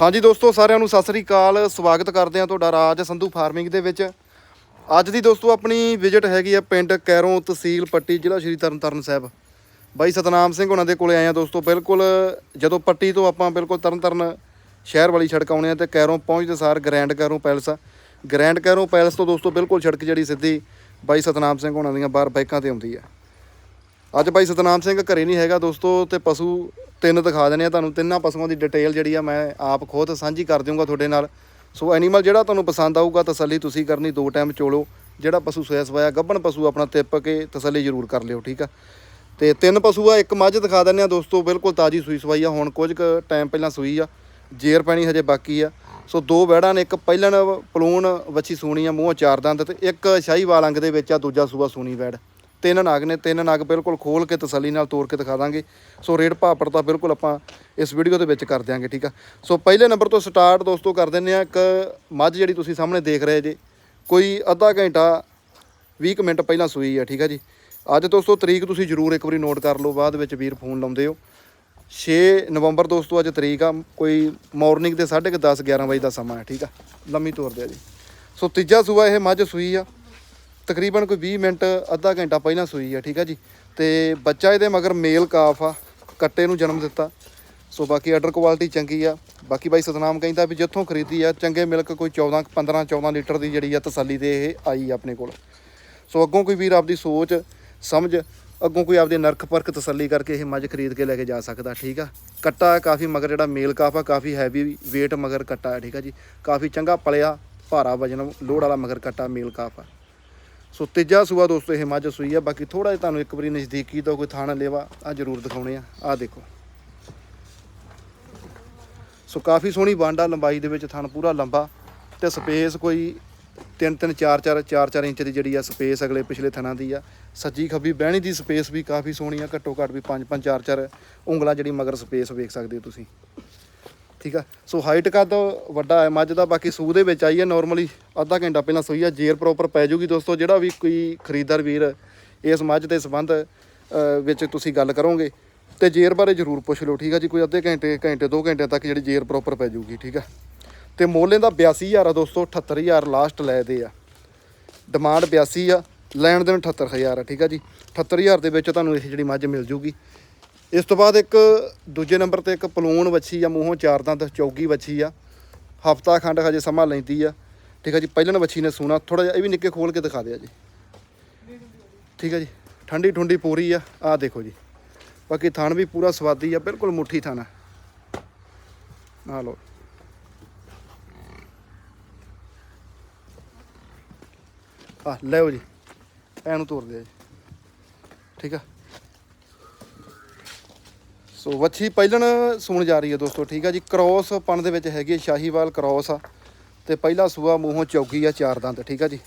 ਹਾਂਜੀ ਦੋਸਤੋ, ਸਾਰਿਆਂ ਨੂੰ ਸਤਿ ਸ੍ਰੀ ਅਕਾਲ। ਸਵਾਗਤ ਕਰਦੇ ਹਾਂ ਤੁਹਾਡਾ ਰਾਜ ਸੰਧੂ ਫਾਰਮਿੰਗ ਦੇ ਵਿੱਚ। ਅੱਜ ਦੀ ਦੋਸਤੋ, ਆਪਣੀ ਵਿਜ਼ਿਟ ਹੈਗੀ ਆ ਪਿੰਡ ਕੈਰੋਂ ਤਹਿਸੀਲ ਪੱਟੀ, ਜ਼ਿਲ੍ਹਾ ਸ਼੍ਰੀ ਤਰਨਤਾਰਨ ਸਾਹਿਬ। ਬਾਈ ਸਤਨਾਮ ਸਿੰਘ ਉਹਨਾਂ ਦੇ ਕੋਲੇ ਆਏ ਆ ਦੋਸਤੋ। ਬਿਲਕੁਲ ਜਦੋਂ ਪੱਟੀ ਤੋਂ ਆਪਾਂ ਬਿਲਕੁਲ ਤਰਨਤਾਰਨ ਸ਼ਹਿਰ ਵਾਲੀ ਸੜਕ ਆਉਣੇ ਆ ਤੇ ਕੈਰੋਂ ਪਹੁੰਚਦੇ ਸਾਰ ਗ੍ਰੈਂਡ ਕੈਰੋਂ ਪੈਲਸ ਆ। ਗ੍ਰੈਂਡ ਕੈਰੋਂ ਪੈਲਸ ਤੋਂ ਦੋਸਤੋ, ਬਿਲਕੁਲ ਸੜਕ ਜਿਹੜੀ ਸਿੱਧੀ ਬਾਈ ਸਤਨਾਮ ਸਿੰਘ ਉਹਨਾਂ ਦੀਆਂ ਬਾਹਰ ਬਾਈਕਾਂ ਤੇ ਆਉਂਦੀ ਆ। ਅੱਜ ਬਾਈ ਸਤਨਾਮ ਸਿੰਘ ਘਰੇ ਨਹੀਂ ਹੈਗਾ ਦੋਸਤੋ ਤੇ ਪਸ਼ੂ ਤਿੰਨ ਦਿਖਾ ਦਿੰਦੇ ਆ ਤੁਹਾਨੂੰ, ਤਿੰਨਾਂ ਪਸ਼ੂਆਂ ਦੀ ਡਿਟੇਲ ਜਿਹੜੀ ਆ ਮੈਂ ਆਪ ਖੁਦ ਸਾਂਝੀ ਕਰ ਦਊਂਗਾ ਤੁਹਾਡੇ ਨਾਲ। ਸੋ ਐਨੀਮਲ ਜਿਹੜਾ ਤੁਹਾਨੂੰ ਪਸੰਦ ਆਊਗਾ, ਤਸੱਲੀ ਤੁਸੀਂ ਕਰਨੀ, ਦੋ ਟਾਈਮ ਚੋਲੋ। ਜਿਹੜਾ ਪਸ਼ੂ ਸੋਇਆ ਸਵਾਇਆ, ਗੱਭਣ ਪਸ਼ੂ ਆਪਣਾ ਤਿੱਪ ਕੇ ਤਸੱਲੀ ਜ਼ਰੂਰ ਕਰ ਲਿਓ, ਠੀਕ ਆ? ਤੇ ਤਿੰਨ ਪਸ਼ੂ ਆ, ਇੱਕ ਮੱਝ ਦਿਖਾ ਦਿੰਦੇ ਆ ਦੋਸਤੋ, ਬਿਲਕੁਲ ਤਾਜੀ ਸੂਈ ਸਵਾਈ ਆ, ਹੁਣ ਕੁਝ ਕੁ ਟਾਈਮ ਪਹਿਲਾਂ ਸੂਈ ਆ, ਜੇਰ ਪੈਣੀ ਹਜੇ ਬਾਕੀ ਆ। ਸੋ ਦੋ ਵੈੜਾਂ ਨੇ, ਇੱਕ ਪਹਿਲਣ, ਪਲੂਣ, ਵੱਛੀ ਸੂਣੀ ਆ, ਮੂੰਹੋਂ ਚਾਰ ਦੰਦ ਤੇ ਇੱਕ ਸ਼ਾਹੀਵਾਲ ਅੰਗ ਦੇ ਵਿੱਚ ਆ, ਦੂਜਾ ਸੂਆ ਸੂਣੀ ਵੈੜ ਤਿੰਨ ਨਗ ਨੇ, ਤਿੰਨ ਨਗ ਬਿਲਕੁਲ ਖੋਲ ਕੇ ਤਸੱਲੀ ਨਾਲ ਤੋੜ ਕੇ ਦਿਖਾ ਦਾਂਗੇ। ਸੋ ਰੇਟ ਭਾਪੜ ਤਾਂ ਬਿਲਕੁਲ ਆਪਾਂ ਇਸ ਵੀਡੀਓ ਦੇ ਵਿੱਚ ਕਰ ਦਿਆਂਗੇ, ਠੀਕ ਆ? ਸੋ ਪਹਿਲੇ ਨੰਬਰ ਤੋਂ ਸਟਾਰਟ ਦੋਸਤੋ ਕਰ ਦਿੰਨੇ ਆ ਇੱਕ ਮੱਝ ਜਿਹੜੀ ਤੁਸੀਂ ਸਾਹਮਣੇ ਦੇਖ ਰਹੇ ਜੇ, ਕੋਈ ਅੱਧਾ ਘੰਟਾ 20 ਕੁ ਮਿੰਟ ਪਹਿਲਾਂ ਸੂਈ ਆ, ਠੀਕ ਆ ਜੀ? ਅੱਜ ਦੋਸਤੋ ਤਰੀਕ ਤੁਸੀਂ ਜਰੂਰ ਇੱਕ ਵਾਰੀ ਨੋਟ ਕਰ ਲਓ, ਬਾਅਦ ਵਿੱਚ ਵੀਰ ਫੋਨ ਲਾਉਂਦੇ ਹੋ। 6 ਨਵੰਬਰ ਦੋਸਤੋ ਅੱਜ ਤਰੀਕ ਆ, ਕੋਈ ਮਾਰਨਿੰਗ ਦੇ 10:30 11 ਵਜੇ ਦਾ ਸਮਾਂ ਹੈ, ਠੀਕ ਆ? ਲੰਮੀ ਤੋਰ ਦਿਆ ਜੀ। ਸੋ ਤੀਜਾ ਸੂਆ ਇਹ ਮੱਝ ਸੂਈ ਆ। ਤਕਰੀਬਨ ਕੋਈ 20 ਮਿੰਟ, ਅੱਧਾ ਘੰਟਾ ਪਹਿਲਾਂ ਸੂਈ ਆ, ਠੀਕ ਆ ਜੀ। ਤੇ ਬੱਚਾ ਇਹਦੇ ਮਗਰ ਮੇਲ ਕਾਫ ਆ, ਕੱਟੇ ਨੂੰ ਜਨਮ ਦਿੱਤਾ। ਸੋ ਬਾਕੀ ਆਰਡਰ ਕੁਆਲਿਟੀ ਚੰਗੀ ਆ। ਬਾਕੀ ਬਾਈ ਸਤਨਾਮ ਕਹਿੰਦਾ ਵੀ ਜਿੱਥੋਂ ਖਰੀਦੀ ਆ, ਚੰਗੇ ਮਿਲਕ ਕੋਈ 14 15 14 ਲੀਟਰ ਦੀ ਜਿਹੜੀ ਆ ਤਸੱਲੀ ਦੇ ਇਹ ਆਈ ਆ ਆਪਣੇ ਕੋਲ। ਸੋ ਅੱਗੋਂ ਕੋਈ ਵੀਰ ਆਪਦੀ ਸੋਚ, ਸਮਝ, ਅੱਗੋਂ ਕੋਈ ਆਪਦੀ ਨਰਖ ਪਰਖ ਤਸੱਲੀ ਕਰਕੇ ਇਹ ਮੱਝ ਖਰੀਦ ਕੇ ਲੈ ਕੇ ਜਾ ਸਕਦਾ, ਠੀਕ ਆ। ਕੱਟਾ ਕਾਫੀ ਮਗਰ ਜਿਹੜਾ ਮੇਲ ਕਾਫ ਆ, ਕਾਫੀ ਹੈਵੀ weight ਮਗਰ ਕੱਟਾ ਹੈ, ਠੀਕ ਆ ਜੀ। ਕਾਫੀ ਚੰਗਾ ਪਲਿਆ, ਭਾਰਾ ਵਜਨ ਲੋਡ ਵਾਲਾ ਮਗਰ ਕੱਟਾ ਮੇਲ ਕਾਫ ਆ। ਸੋ ਤੀਜਾ ਸੂਆ ਦੋਸਤੋ, ਇਹ ਮੱਝ ਸੂਈ ਆ। ਬਾਕੀ ਥੋੜਾ ਜਿਹਾ ਤੁਹਾਨੂੰ ਇੱਕ ਵਾਰੀ ਨਜ਼ਦੀਕੀ ਤੋਂ ਕੋਈ ਥਾਣਾ ਲੈਵਾ ਆ ਜ਼ਰੂਰ ਦਿਖਾਉਣੇ ਆ। ਆ ਦੇਖੋ। ਸੋ ਕਾਫੀ ਸੋਹਣੀ ਬਾਂਡਾ ਲੰਬਾਈ ਦੇ ਵਿੱਚ ਥਣ ਪੂਰਾ ਲੰਬਾ ਤੇ ਸਪੇਸ ਕੋਈ 3 3 4 4 4 4 ਇੰਚ ਦੀ ਜਿਹੜੀ ਆ ਸਪੇਸ ਅਗਲੇ ਪਿਛਲੇ ਥਣਾਂ ਦੀ ਆ। ਸੱਜੀ ਖੱਬੀ ਬਹਿਣੀ ਦੀ ਸਪੇਸ ਵੀ ਕਾਫੀ ਸੋਹਣੀ ਆ, ਘੱਟੋ ਘੱਟ ਵੀ 5 5 4 4 ਉਂਗਲਾਂ ਜਿਹੜੀ ਮਗਰ ਸਪੇਸ ਵੇਖ ਸਕਦੇ ਹੋ ਤੁਸੀਂ। ਠੀਕ ਆ? ਸੋ ਹਾਈਟ ਕੱਦ ਵੱਡਾ ਹੈ, ਮੱਝ ਦਾ ਬਾਕੀ ਸੂ ਦੇ ਵਿੱਚ ਆਈ ਹੈ ਨਾਰਮਲੀ ਅੱਧਾ ਘੰਟਾ ਪਹਿਲਾਂ ਸੋਈ ਆ ਜੇਰ ਪ੍ਰੋਪਰ ਪੈ ਜੂਗੀ ਦੋਸਤੋ, ਜਿਹੜਾ ਵੀ ਕੋਈ ਖਰੀਦਦਾਰ ਵੀਰ ਇਸ ਮੱਝ ਦੇ ਸੰਬੰਧ ਵਿੱਚ ਤੁਸੀਂ ਗੱਲ ਕਰੋਗੇ, ਤੇ ਜੇਰ ਬਾਰੇ ਜ਼ਰੂਰ ਪੁੱਛ ਲਓ, ਠੀਕ ਆ ਜੀ? ਕੋਈ ਅੱਧੇ ਘੰਟੇ ਘੰਟੇ 2 ਘੰਟੇ ਤੱਕ ਜਿਹੜੀ ਜੇਰ ਪ੍ਰੋਪਰ ਪੈ ਜੂਗੀ, ਠੀਕ ਆ? ਤੇ ਮੋਲੇ ਦਾ 82000 ਆ ਦੋਸਤੋ 78000 ਲਾਸਟ ਲੈ ਦੇ ਆ। ਡਿਮਾਂਡ 82 ਆ, ਲੈਣ ਦੇਣ 78000 ਆ, ਠੀਕ ਆ ਜੀ? 78000 ਦੇ ਵਿੱਚ ਤੁਹਾਨੂੰ ਇਹ ਜਿਹੜੀ ਮੱਝ ਮਿਲ ਜੂਗੀ। ਇਸ ਤੋਂ ਬਾਅਦ ਇੱਕ ਦੂਜੇ ਨੰਬਰ ਤੇ ਇੱਕ ਪਲੂਣ ਵੱਛੀ ਆ, ਮੂੰਹੋਂ ਚਾਰ ਦੰਦ, ਚੌਗੀ ਵੱਛੀ ਆ। ਹਫਤਾ ਖੰਡ ਹਜੇ ਸਮਾਂ ਲੈਂਦੀ ਆ। ਠੀਕ ਆ ਜੀ ਪਹਿਲਾਂ ਵੱਛੀ ਨੇ ਸੂਣਾ। ਥੋੜਾ ਜਿਹਾ ਇਹ ਵੀ ਨਿੱਕੇ ਖੋਲ ਕੇ ਦਿਖਾ ਦਿਆ ਜੀ। ਠੀਕ ਆ ਜੀ, ਠੰਡੀ ਠੁੰਡੀ ਪੂਰੀ ਆ। ਆ ਦੇਖੋ ਜੀ। ਬਾਕੀ ਥਣ ਵੀ ਪੂਰਾ ਸਵਾਦੀ ਆ, ਬਿਲਕੁਲ ਮੁੱਠੀ ਥਣ ਆ। ਆ ਲਓ। ਆ ਲੈਓ ਜੀ। ਐਨੂੰ ਤੋੜ ਦਿਆ ਜੀ। ਠੀਕ ਆ। ਸੋ ਵੱਛੀ ਪਹਿਲਣ ਸੂਣ ਜਾ ਰਹੀ ਹੈ ਦੋਸਤੋ, ਠੀਕ ਆ ਜੀ। ਕ੍ਰੋਸ ਪਣ ਦੇ ਵਿੱਚ ਹੈਗੀ ਹੈ ਸ਼ਾਹੀਵਾਲ ਕ੍ਰੋਸ ਆ। ਤੇ ਪਹਿਲਾ ਸੂਆ ਮੂੰਹੋਂ ਚੌਗੀ ਆ ਚਾਰ ਦੰਦ, ਠੀਕ ਆ ਜੀ।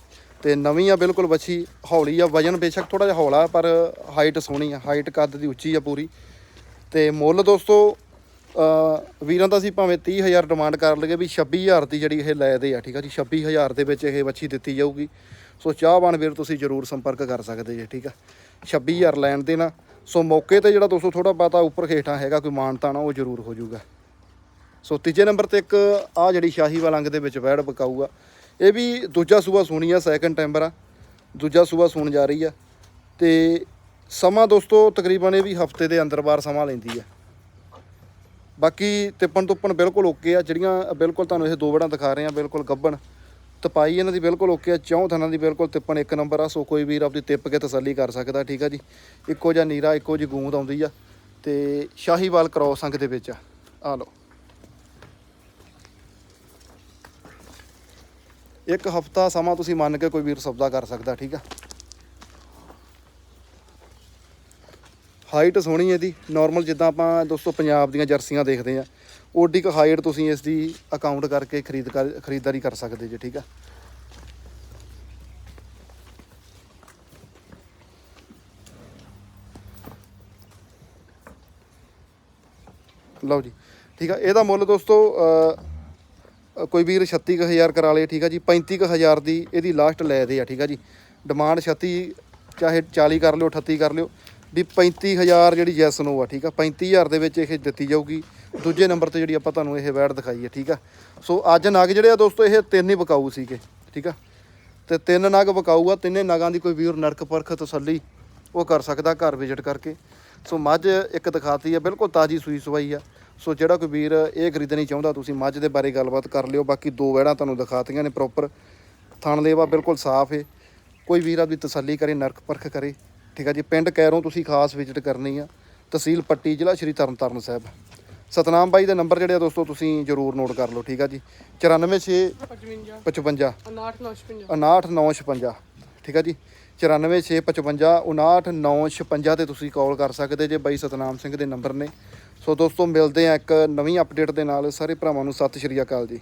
ਤੇ ਨਵੀਂ ਆ ਬਿਲਕੁਲ ਵੱਛੀ ਹੌਲੀ ਆ, ਵਜਨ ਬੇਸ਼ੱਕ ਥੋੜਾ ਜਿਹਾ ਹੌਲਾ ਪਰ ਹਾਈਟ ਸੋਹਣੀ ਆ, ਹਾਈਟ ਕੱਦ ਦੀ ਉੱਚੀ ਆ ਪੂਰੀ। ਤੇ ਮੁੱਲ ਦੋਸਤੋ ਵੀਰਾਂ ਦਾ ਅਸੀਂ ਭਾਵੇਂ 30000 ਡਿਮਾਂਡ ਕਰ ਲਈਏ ਵੀ 26000 ਦੀ ਜਿਹੜੀ ਇਹ ਲੈ ਦੇ ਆ, ਠੀਕ ਆ ਜੀ। 26000 ਦੇ ਵਿੱਚ ਇਹ ਵੱਛੀ ਦਿੱਤੀ ਜਾਊਗੀ। ਸੋ ਚਾਹਵਾਨ ਵੀਰ ਤੁਸੀਂ ਜਰੂਰ ਸੰਪਰਕ ਕਰ ਸਕਦੇ ਜੇ, ਠੀਕ ਆ। 26000 ਲੈਣ ਦੇਣਾ। ਸੋ ਮੌਕੇ ਤੇ ਜਿਹੜਾ ਦੋਸਤੋ ਥੋੜਾ ਬਾਤਾ ਉੱਪਰ ਖੇਠਾਂ ਹੈਗਾ, ਕੋਈ ਮਾਨਤਾਣਾ ਉਹ ਜ਼ਰੂਰ ਹੋ ਜਾਊਗਾ। ਸੋ ਤੀਜੇ ਨੰਬਰ ਤੇ ਇੱਕ ਆ ਜਿਹੜੀ ਸ਼ਾਹੀ ਅੰਗ ਦੇ ਵਿੱਚ ਵੈੜ ਬਕਾਊਗਾ ਇਹ ਵੀ ਦੂਜਾ ਸੂਆ ਸੂਣੀ ਆ ਸੈਕੰਡ ਟੈਂਬਰ ਆ। ਦੂਜਾ ਸੂਆ ਸੂਣ ਜਾ ਰਹੀ ਆ। ਤੇ ਸਮਾਂ ਦੋਸਤੋ ਤਕਰੀਬਨ ਇਹ ਵੀ ਹਫ਼ਤੇ ਦੇ ਅੰਦਰ ਬਾਰ ਸਮਾਂ ਲੈਂਦੀ ਆ। ਬਾਕੀ ਤਿੱਪਣ ਤੁੱਪਣ ਬਿਲਕੁਲ ਓਕੇ ਆ। ਜਿਹੜੀਆਂ ਬਿਲਕੁਲ ਤੁਹਾਨੂੰ ਇਹ ਦੋ ਵੜਾਂ ਦਿਖਾ ਰਹੇ ਆ, ਬਿਲਕੁਲ ਗੱਬਣ। ਤਪਾਈ ਇਹਨਾਂ ਦੀ ਬਿਲਕੁਲ ਓਕੇ ਆ, ਚੌਂ ਥਾਨਾਂ ਦੀ ਬਿਲਕੁਲ ਤਿੱਪਣ ਇੱਕ ਨੰਬਰ ਆ, ਸੋ ਕੋਈ ਵੀਰ ਆਪਦੀ ਤਿੱਪ ਕੇ ਤਸੱਲੀ ਕਰ ਸਕਦਾ, ਠੀਕ ਆ ਜੀ। ਇੱਕੋ ਜਿਹਾ ਨੀਰਾ, ਇੱਕੋ ਜਿਹੀ ਗੂੰਦ ਆਉਂਦੀ ਆ ਤੇ ਸ਼ਾਹੀਵਾਲ ਕ੍ਰੋਸ ਅੰਗ ਦੇ ਵਿੱਚ ਆ। ਆ ਲਓ। ਇੱਕ ਹਫਤਾ ਸਮਾਂ ਤੁਸੀਂ ਮੰਨ ਕੇ ਕੋਈ ਵੀਰ ਸੌਦਾ ਕਰ ਸਕਦਾ, ਠੀਕ ਆ। ਹਾਈਟ ਸੋਹਣੀ ਹੈ ਦੀ ਨਾਰਮਲ ਜਿੱਦਾਂ ਆਪਾਂ ਦੋਸਤੋ ਪੰਜਾਬ ਦੀਆਂ ਜਰਸੀਆਂ ਦੇਖਦੇ ਆ। ਓਡੀ ਕੁ ਹਾਈਟ ਤੁਸੀਂ ਇਸ ਦੀ ਅਕਾਊਂਟ ਕਰਕੇ ਖਰੀਦ ਕਰ ਖਰੀਦਦਾਰੀ ਕਰ ਸਕਦੇ ਜੇ ਠੀਕ ਆ? ਲਓ ਜੀ ਠੀਕ ਆ? ਇਹਦਾ ਮੁੱਲ ਦੋਸਤੋ ਅ, ਅ, ਕੋਈ ਵੀਰ 36000 ਕਰਾ ਲੇ ਠੀਕ ਆ ਜੀ? 35000 ਦੀ ਇਹਦੀ ਲਾਸਟ ਲੈ ਦੇ ਆ ਠੀਕ ਆ ਜੀ? ਡਿਮਾਂਡ 36 ਚਾਹੇ 40 ਕਰ ਲਿਓ 38 ਕਰ ਲਿਓ ਵੀ 35000 ਜਿਹੜੀ ਯੈਸ ਨੋ ਆ ਠੀਕ ਆ? 35000 ਦੇ ਵਿੱਚ ਇਹ ਦਿੱਤੀ ਜਾਊਗੀ। ਦੂਜੇ ਨੰਬਰ ਤੇ ਜਿਹੜੀ ਆਪਾਂ ਤੁਹਾਨੂੰ ਇਹ ਵੈੜ ਦਿਖਾਈ ਹੈ, ਠੀਕ ਆ? ਸੋ ਅੱਜ ਨਗ ਜਿਹੜੇ ਆ ਦੋਸਤੋ, ਇਹ ਤਿੰਨ ਹੀ ਵਿਕਾਊ ਸੀਗੇ, ਠੀਕ ਆ? ਤੇ ਤਿੰਨ ਨਗ ਬਕਾਊ ਆ, ਤਿੰਨੇ ਨਗਾਂ ਦੀ ਕੋਈ ਵੀਰ ਨਰਕ ਪਰਖ ਤਸੱਲੀ ਉਹ ਕਰ ਸਕਦਾ ਘਰ ਵਿਜ਼ਿਟ ਕਰਕੇ। ਸੋ ਮੱਝ ਇੱਕ ਦਿਖਾਤੀ ਆ, ਬਿਲਕੁਲ ਤਾਜੀ ਸੂਈ ਸਵਾਈ ਆ। ਸੋ ਜਿਹੜਾ ਕੋਈ ਵੀਰ ਇਹ ਖਰੀਦਣੀ ਚਾਹੁੰਦਾ, ਤੁਸੀਂ ਮੱਝ ਦੇ ਬਾਰੇ ਗੱਲਬਾਤ ਕਰ ਲਿਓ। ਬਾਕੀ ਦੋ ਵੈੜਾਂ ਤੁਹਾਨੂੰ ਦਿਖਾਤੀਆਂ ਨੇ ਪ੍ਰੋਪਰ ਥਣ ਦੇਵਾ ਬਿਲਕੁਲ ਸਾਫ਼ ਏ। ਕੋਈ ਵੀਰ ਆਪਦੀ ਤਸੱਲੀ ਕਰੇ, ਨਰਕ ਪਰਖ ਕਰੇ, ਠੀਕ ਆ ਜੀ? ਪਿੰਡ ਕੈਰੋਂ ਤੁਸੀਂ ਖਾਸ ਵਿਜ਼ਿਟ ਕਰਨੀ ਆ। ਤਹਿਸੀਲ ਪੱਟੀ, ਜ਼ਿਲ੍ਹਾ ਸ਼੍ਰੀ ਤਰਨਤਾਰਨ ਸਾਹਿਬ। ਸਤਨਾਮ ਬਾਈ ਦੇ ਨੰਬਰ ਜਿਹੜੇ ਆ ਦੋਸਤੋ ਤੁਸੀਂ ਜ਼ਰੂਰ ਨੋਟ ਕਰ ਲਓ ਠੀਕ ਆ ਜੀ? 946 55 55 59 59956 ਠੀਕ ਆ ਜੀ? 94655 59956 ਤੇ ਤੁਸੀਂ ਕਾਲ ਕਰ ਸਕਦੇ ਜੇ ਬਾਈ ਸਤਨਾਮ ਸਿੰਘ ਦੇ ਨੰਬਰ ਨੇ। ਸੋ ਦੋਸਤੋ ਮਿਲਦੇ ਆ ਇੱਕ ਨਵੀਂ ਅਪਡੇਟ ਦੇ ਨਾਲ। ਸਾਰੇ ਭਰਾਵਾਂ ਨੂੰ ਸਤਿ ਸ਼੍ਰੀ ਅਕਾਲ ਜੀ।